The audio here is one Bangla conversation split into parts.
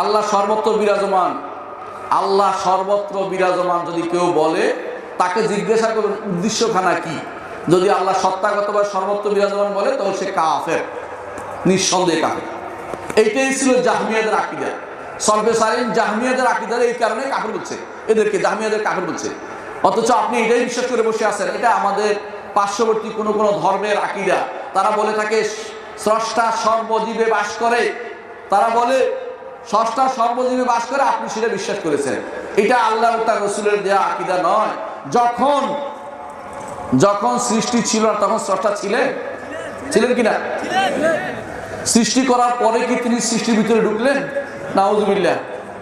আল্লাহ সর্বত্র বিরাজমান। আল্লাহ সর্বত্র বিরাজমান যদি কেউ বলে, তাকে জিজ্ঞাসা করবেন, উদ্দেশ্যখানা কি? যদি আল্লাহ সত্তাগতভাবে সর্বত্র বিরাজমান বলে তখন সে কাফের, নিঃসন্দেহে কাফের। এইটাই ছিল জাহমিয়াদের আকিদা। সলফে সালিম জাহমিয়াদের আকিদার এই কারণে কাফের বলছে। এদেরকে জাহমিয়াদের কাফের বলছে। অথচ আপনি এটাই বিশ্বাস করে বসে আছেন, এটা আমাদের পার্শ্ববর্তী কোনো কোনো ধর্মের আকিদা। তারা বলে থাকে, স্রষ্টা সর্বজীবে বাস করে। তারা বলে স্রষ্টা সর্বজীবে বাস করে আপনি সেটা বিশ্বাস করেছেন। এটা আল্লাহ তার রসুলের দেওয়া আকিদা নয়। যখন যখন সৃষ্টি ছিল না তখন স্রষ্টা ছিলেন? ছিলেন কিনা? সৃষ্টি করার পরে কি তিনি সৃষ্টির ভিতরে ঢুকলেন? নাউজুবিল্লাহ।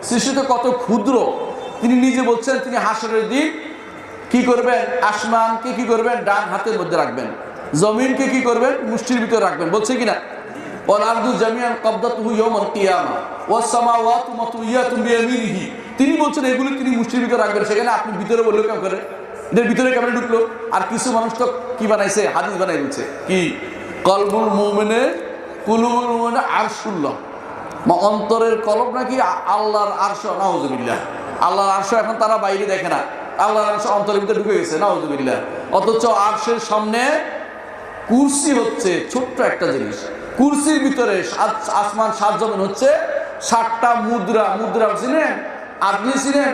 সৃষ্টি তো কত ক্ষুদ্র। তিনি নিজে বলছেন, তিনি হাসরের দিন কি করবেন? আসমানকে কি করবেন? ডান হাতের মধ্যে রাখবেন। জমিনকে কি করবেন? মুষ্টির ভিতরে রাখবেন। বলছে কিনা? ওয়াল আরদু জামিআন কবদাতুহু ইয়াওমাল কিয়ামা, ওয়াস সামাওয়াতু বিয়ামিনিহি। তিনি বলছেন, এগুলো তিনি ভিতরে রাখবেন। সেখানে আপনি ভিতরে বললেও কেমন করে? এদের ভিতরে কেমন ঢুকলো? আর কিছু মানুষ তো কি বানাইছে? হাদিস বানাই দিচ্ছে। কি? কলবুল মুমিনে, কুলুবুল মুমিনে আরশুল্লাহ। অন্তরের কলব নাকি আল্লাহর আরশ? নাউজুবিল্লাহ। আল্লাহর আরশ এখন তারা বাইরে দেখে না। আল্লাহর আরশ অন্তরের ভিতরে ঢুকে গেছে। নাউজুবিল্লাহ। অথচ আরশের সামনে কুরসি হচ্ছে ছোট্ট একটা জিনিস। কুরসির ভিতরে আসমান, সাত জমিন হচ্ছে ষাটটা মুদ্রা। মুদ্রা ছিলেন আপনি ছিলেন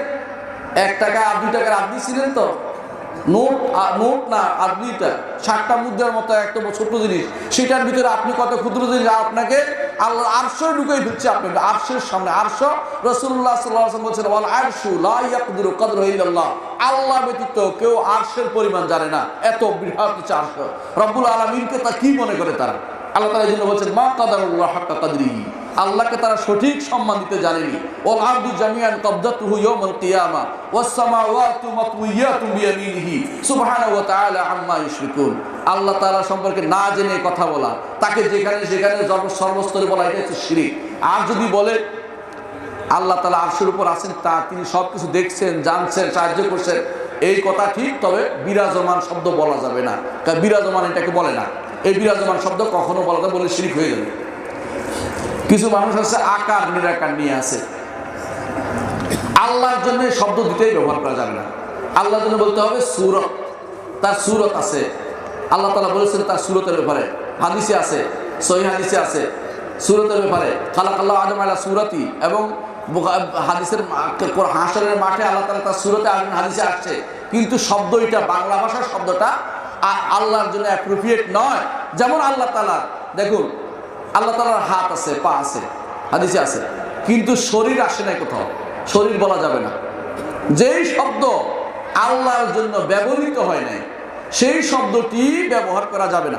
এক টাকা আর দুই টাকার আপনি ছিলেন তো? নোট নোট না আপনিটা ষাটটা মুদ্রার মতো একটা ছোট্ট জিনিস। সেটার ভিতরে আপনি কত ক্ষুদ্র জিনিস আপনাকে আল্লাহ আরশো ঢুকেই ঢুকছে আপনাকে। আরশের সামনে, আরশ। রসুল্লাহ সাল্লাহ বলছেন বল আরশু লা ইয়াকদিরু কদর ইল্লাল্লাহ। আল্লাহ ব্যতীত কেউ আরশের পরিমাণ জানে না। এত বৃহৎ হচ্ছে আরশ। রব্বুল আলমিনকে তা কি মনে করে তারা? আল্লাহ তালা এই জন্য বলছেন, মা কাদারুল্লাহ হাক্কা কাদরিহি আল্লাহকে তারা সঠিক সম্মান দিতে জানেনি। ওল আব্দু জামিয়ান কবদাতুহু ইয়াউমাল কিয়ামা ওয়াস সামাওয়াতু মাতউইয়াতুন বিয়ামিনিহি সুবহানাহু ওয়া তাআলা আম্মা ইউশরিকুন আল্লাহ তাআলা সম্পর্কে না জেনে কথা বলা, তাকে যেখানে সেখানে সর্ব- সর্বস্তরে বলা, এটা হচ্ছে শিরিক। আর যদি বলে, আল্লাহ তালা আরশের উপর আছেন, তা তিনি সব কিছু দেখছেন, জানছেন, সাহায্য করছেন, এই কথা ঠিক, তবে বিরাজমান শব্দ বলা যাবে না। কারণ বিরাজমান এটাকে বলে না। এই বিরাজমান শব্দ কখনো বলা যায় বলে শিরিক হয়ে যাবে। কিছু মানুষ আছে, আকার নিরাকার নিয়ে আছে। আল্লাহর জন্য শব্দ দিতেই ব্যবহার করা যাবে না। আল্লাহর জন্য বলতে হবে সুরত তার সুরত আছে। আল্লাহ তালা বলেছেন তার সুরতের ব্যাপারে। হাদিসে আছে, সহি হাদিসে আছে। সুরতের ব্যাপারে। খালাক আল্লাহ আদম আল্লাহ সুরতি এবং হাদিসের হাসরের মাঠে আল্লাহ তালা তার সুরতে আলম হাদিসে আসছে। কিন্তু শব্দ এটা, বাংলা ভাষার শব্দটা আল্লাহর জন্য অ্যাপ্রোপ্রিয়েট নয়। যেমন আল্লাহ তালা দেখুন, আল্লাহ তালার হাত আছে, পা আছে, হাদিসে আছে। কিন্তু শরীর আসে নাই কোথাও। শরীর বলা যাবে না। যেই শব্দ আল্লাহর জন্য ব্যবহৃত হয় নাই, সেই শব্দটি ব্যবহার করা যাবে না।